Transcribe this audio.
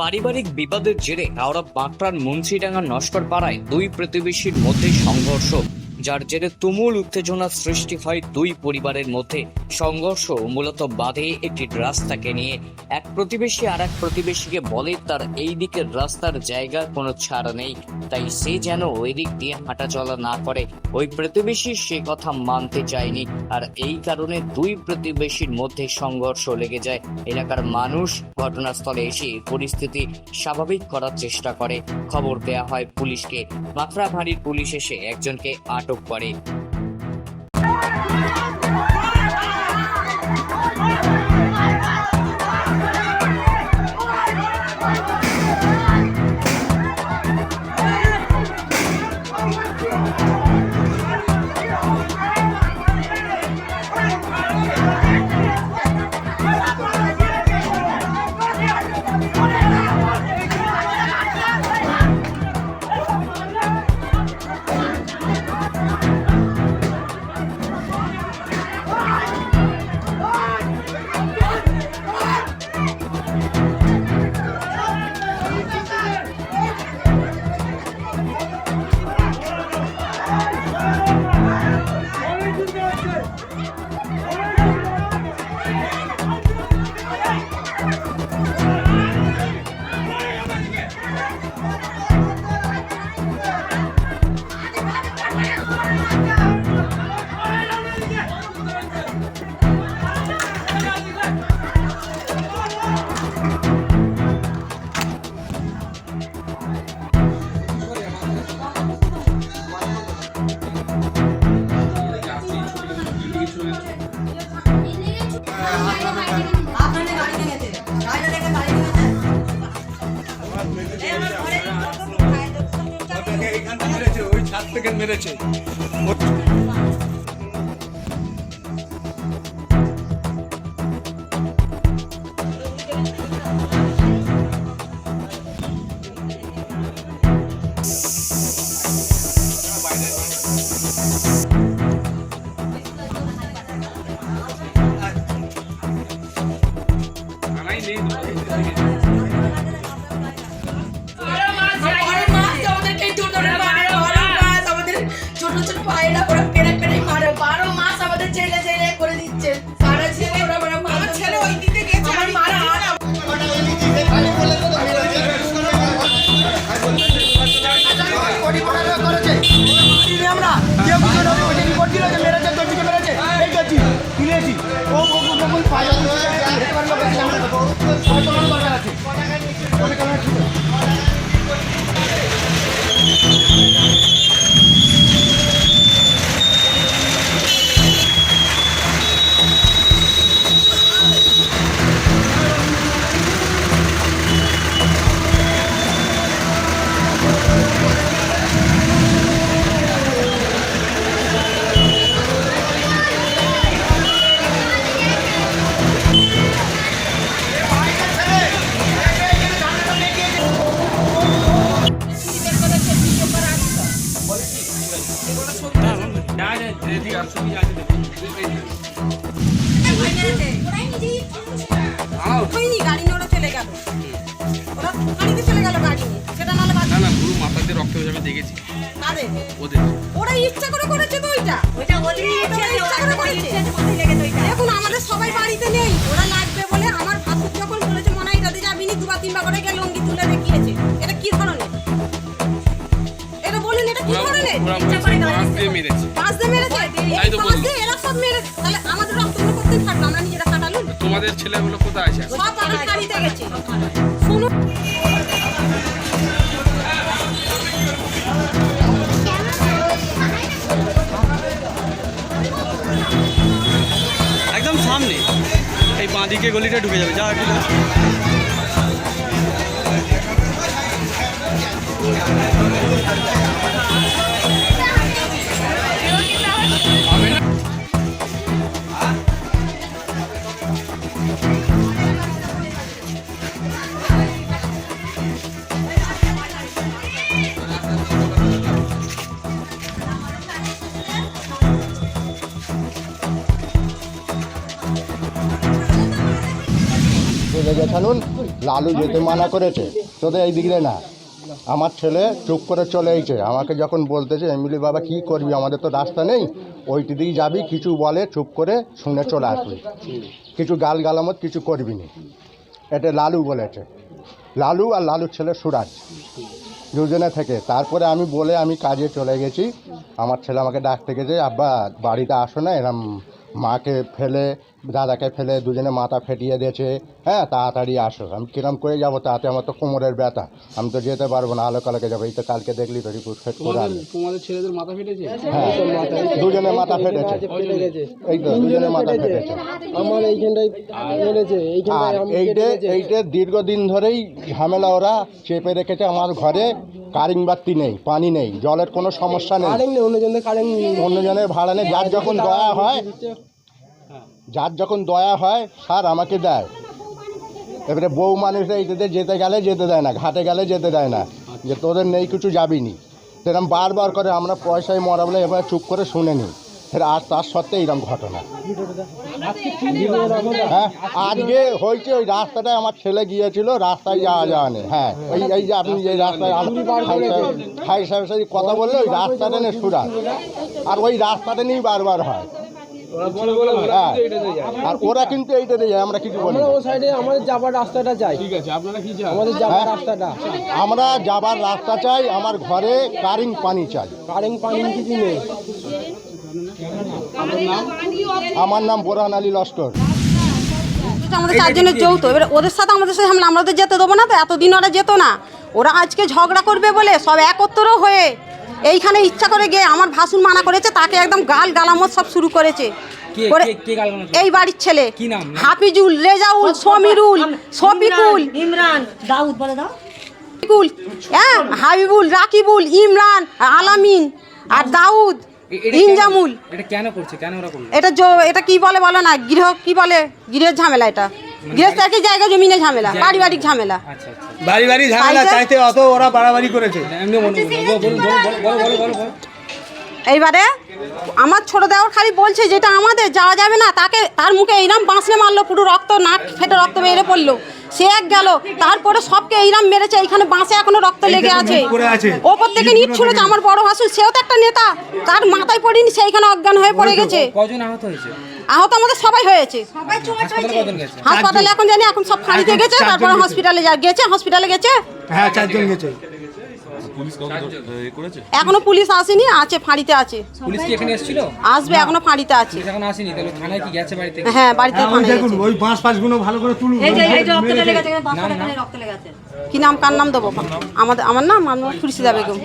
পারিবারিক বিবাদের জেরে হাওড়া বাঁকড়ার মুন্সিডাঙ্গা নস্কর পাড়ায় দুই প্রতিবেশীর মধ্যে সংঘর্ষ। যার জেরে তুমুল উত্তেজনা সৃষ্টি হয় দুই পরিবারের মধ্যে। সংঘর্ষ মূলত বাঁধে একটি রাস্তাকে নিয়ে। এক প্রতিবেশী আর এক প্রতিবেশীকে বলে তার এই দিকের রাস্তার জায়গা কোনো ছাড় নেই। তাই সে যেন ওই দিক দিয়ে হাঁটাচলা না করে। ওই প্রতিবেশী সে কথা মানতে চায়নি। আর এই কারণে দুই প্রতিবেশীর মধ্যে সংঘর্ষ লেগে যায়। এলাকার মানুষ ঘটনাস্থলে এসে পরিস্থিতি স্বাভাবিক করার চেষ্টা করে। খবর দেয়া হয় পুলিশকে। মাত্রাভারীর পুলিশ এসে একজনকে আটক করে ওই ছাদ থেকে মেরেছে। হয়নি গাড়ি নিয়ে ওরা চলে গেল ওরা গাড়িতে চলে গেল গাড়ি নিয়ে সেটা নাহলে না না পুরো মাথা রক্ত হয়েছে আমি দেখেছি কাদের ওদের ওরা ইচ্ছা করে করেছে তো ওইটা ওইটা ওদের ইচ্ছা করে করেছে দেখুন আমাদের সবাই বাড়িতে নেই ওরা লাগবে বলে আমার ভাসুর যখন বলেছে মনে হয় এটাতে যাবি নি দুবার তিনবার করে গেল লঙ্গি তুলে দেখিয়েছে এটা কি ধরনের এটা বলুন এটা কি ধরনের ওরা বলছে মেরেছে ছেলেগুলো কোথায় আছে? একদম সামনে। এই বাঁদিকে গলিটা ঢুকে যাবে যা একটু Thank you. চলে গেছানুন লালু যেতে মানা করেছে, তোদের এই দিকে না। আমার ছেলে চুপ করে চলে এসেছে। আমাকে যখন বলতেছে এমনি বাবা, কি করবি? আমাদের তো রাস্তা নেই। ওইটি দিকে যাবি, কিছু বলে, চুপ করে শুনে চলে আসবি। কিছু গাল গালামত কিছু করবি না। এটা লালু বলেছে। লালু আর লালুর ছেলে সুরাজ, দুজনে থেকে। তারপরে আমি বলে আমি কাজে চলে গেছি। আমার ছেলে আমাকে ডাকতে গেছে, আব্বা, বাড়িতে আসো না, এরম মাকে ফেলে দাদাকে ফেলে দুজনে মাথা ফেটিয়ে দিয়েছে। হ্যাঁ তাড়াতাড়ি আসো। আমি কিরম করে যাব তাতে? আমার তো কোমরের ব্যথা। আমি তো যেতে পারব না আলো কালকে যাব। এই তো কালকে দেখলি তো রিপোর্ট ফেট করে আনলো। তোমাদের ছেলেদের মাথা ফেটেছে? হ্যাঁ দুজনে মাথা ফেটেছে। এই তো দুজনে মাথা ফেটেছে। আমার এইখানটায় এইটে এইটে দীর্ঘদিন ধরেই ঝামেলা ওরা চেপে রেখেছে আমার ঘরে। কারিং বাতি নেই পানি নেই জলের কোনো সমস্যা নেই। কারেন্ট নেই অন্যজনের কারেন্ট অন্যজনের ভাড়া নেই যার যখন দয়া হয় যার যখন দয়া হয় স্যার আমাকে দেয়। এবারে বউ মানুষরা এইটাতে যেতে গেলে যেতে দেয় না ঘাটে গেলে যেতে দেয় না যে তোদের নেই কিছু যাবিনি সেরকম বারবার করে আমরা পয়সায় মরা বলে এবার চুপ করে শুনে নিই ফের আর তার সত্ত্বে এইরকম ঘটনা। হ্যাঁ আজকে হয়েছে ওই রাস্তাটায় আমার ছেলে গিয়েছিল রাস্তায় যাওয়া যাওয়া নেই হ্যাঁ ওই এই যে আপনি যে রাস্তায় হাই সাহেবের সাথে কথা বললে ওই রাস্তাটা নেই সুরা আর ওই রাস্তাটা নিয়েই বারবার হয়। হ্যাঁ আর ওরা কিন্তু এইটাতে যায় আমরা কিছু বলি ও সাইডে আমাদের যাবার রাস্তাটা চাই। ঠিক আছে আপনারা কি চান? আমাদের যাবার হ্যাঁ। রাস্তাটা। আমরা যাবার রাস্তা চাই আমার ঘরে কারিং পানি চাই। কারেন্ট পানি কিছু নেই। আমার নাম বোরহান আলী লস্কর। আমাদের চারজনের যৌথ। এবার ওদের সাথে আমাদের সাথে আমরা ওদের যেতে দেবো না তো এতদিন ওরা যেত না। ওরা আজকে ঝগড়া করবে বলে সব একত্র হয়ে এইখানে ইচ্ছা করে গিয়ে আমার ভাসুন মানা করেছে তাকে একদম গাল গালামত সব শুরু করেছে। করে- এই বাড়ির ছেলে। হাফিজুল রেজাউল সমীরুল শফিকুল। ইমরান। দাউদ বলে দাও। হ্যাঁ হাবিবুল রাকিবুল ইমরান আলামিন আর দাউদ। ইনজামুল এটা কেন করছে? কেন ওরা করল? এটা জো- এটা কি বলে বলে না? গৃহ কি বলে? গৃহের ঝামেলা এটা। গৃহস্থ একই জায়গা জমিনে ঝামেলা পারিবারিক ঝামেলা। আচ্ছা আচ্ছা। বাড়ি বাড়ি ঝামেলা চাইতে অত ওরা বাড়াবাড়ি করেছে। এইবারে আমার ছোট দেওয়ার খালি বলছে যেটা আমাদের যাওয়া যাবে না তাকে তার মুখে এইরাম বাঁশলে মারলো পুরো রক্ত নাক ফেটে রক্ত বেরিয়ে পড়ল। সে এক গেল। তারপরে সবকে এইরাম মেরেছে এইখানে বাঁশে এখনও রক্ত লেগে আছে। ওপর থেকে নিট ছুঁড়েছে আমার বড় ভাসুর সেও তো একটা নেতা। তার মাথায় পড়িনি সেইখানে অজ্ঞান হয়ে পড়ে গেছে। কজন আহত হয়েছে? আহত আমাদের সবাই হয়েছে। হাসপাতালে এখন জানি এখন সব ফাঁড়িতে গেছে তারপরে হসপিটালে যা গেছে হসপিটালে গেছে? হ্যাঁ চারজন গেছে। এখনও পুলিশ আসেনি আছে ফাঁড়িতে আছে। পুলিশ কি এখানে এসেছিল? আসবে এখনও ফাঁড়িতে আছে। এখন আসেনি তাহলে থানায় কি গেছে বাড়িতে? হ্যাঁ বাড়িতে থানায় দেখুন। ওই বাঁশ ভালো করে তুলুন। এই যে এই যে রক্ত লেগেছে। কি নাম কার নাম দেবো? আমাদের আমার নাম আমার খুরশিদা বেগম।